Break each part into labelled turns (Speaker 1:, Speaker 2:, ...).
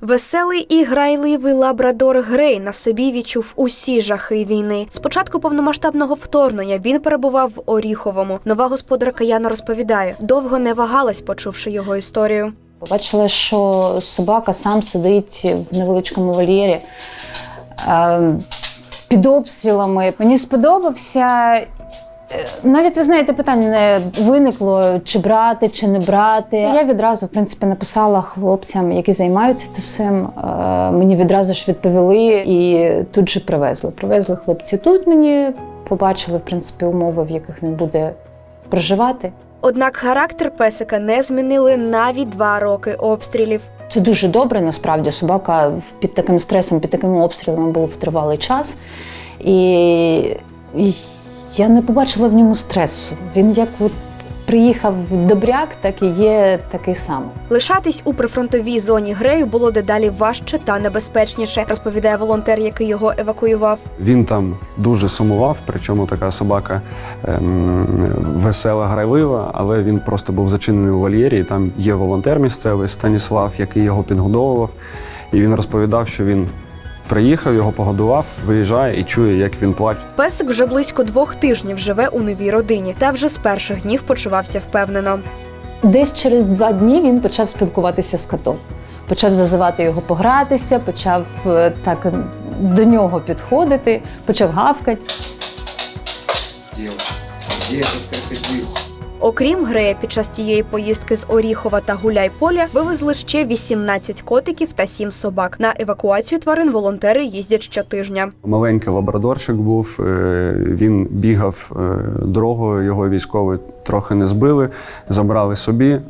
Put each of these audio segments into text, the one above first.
Speaker 1: Веселий і грайливий лабрадор Грей на собі відчув усі жахи війни. З початку повномасштабного вторгнення він перебував в Оріховому. Нова господарка Яна розповідає, довго не вагалась, почувши його історію.
Speaker 2: Побачила, що собака сам сидить в невеличкому вольєрі е, під обстрілами. Мені сподобався. Е, Навіть ви знаєте, питання не виникло, чи брати, чи не брати. Я відразу, в принципі, написала хлопцям, які займаються цим всім. Е, Мені відразу ж відповіли і тут же привезли. Привезли хлопці тут мені, побачили, в принципі, умови, в яких він буде проживати.
Speaker 1: Однак характер песика не змінили навіть два роки обстрілів.
Speaker 2: Це дуже добре. Насправді собака під таким стресом, під такими обстрілами був в тривалий час. І я не побачила в ньому стресу. Він як от приїхав добряк, так і є такий самий.
Speaker 1: Лишатись у прифронтовій зоні Грею було дедалі важче та небезпечніше, розповідає волонтер, який його евакуював.
Speaker 3: Він там дуже сумував, причому така собака ем, весела, грайлива, але він просто був зачинений у вольєрі. І там є волонтер місцевий Станіслав, який його підгодовував. І він розповідав, що він приїхав, його погодував, виїжджає і чує, як він плаче.
Speaker 1: Песик вже близько двох тижнів живе у новій родині та вже з перших днів почувався впевнено.
Speaker 2: Десь через два дні він почав спілкуватися з котом. Почав зазивати його погратися, почав е, так до нього підходити, почав гавкати.
Speaker 4: Где этот крокодил?
Speaker 1: Окрім Грея, під час цієї поїздки з Оріхова та Гуляйполя вивезли ще 18 котиків та 7 собак. На евакуацію тварин волонтери їздять щотижня.
Speaker 3: Маленький лабрадорчик був, е, він бігав е, дорогою, його військові трохи не збили, забрали собі.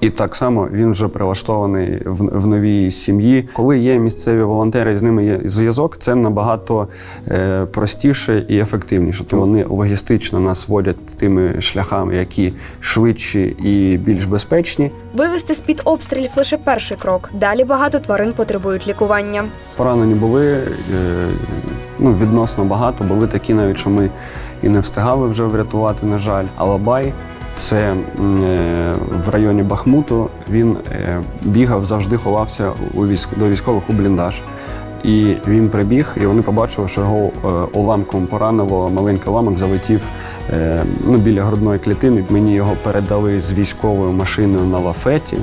Speaker 3: І так само він вже прилаштований в, в новій сім'ї. Коли є місцеві волонтери, з ними є зв'язок, це набагато е, простіше і ефективніше. Тому вони логістично нас водять тими шляхами, які швидші і більш безпечні.
Speaker 1: Вивезти з під обстрілів лише перший крок. Далі багато тварин потребують лікування.
Speaker 3: Поранені були е, ну, відносно багато. Були такі навіть, що ми і не встигали вже врятувати, на жаль. Алабай це е, в районі Бахмуту. Він е, бігав, завжди ховався у військ, до військових у бліндаж. І він прибіг, і вони побачили, що його е, уламком поранило. Маленький уламок залетів ну, біля грудної клітини. Мені його передали з військовою машиною на лафеті.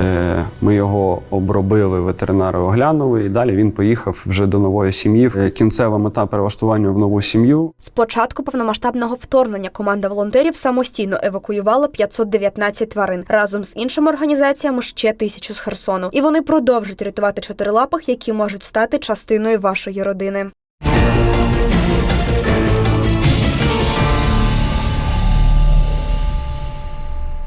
Speaker 3: Е, Ми його обробили, ветеринари оглянули, і далі він поїхав вже до нової сім'ї. Е, Кінцева мета перелаштування в нову сім'ю.
Speaker 1: З початку повномасштабного вторгнення команда волонтерів самостійно евакуювала 519 тварин разом з іншими організаціями ще тисячу з Херсону. І вони продовжують рятувати чотирилапих, які можуть стати частиною вашої родини.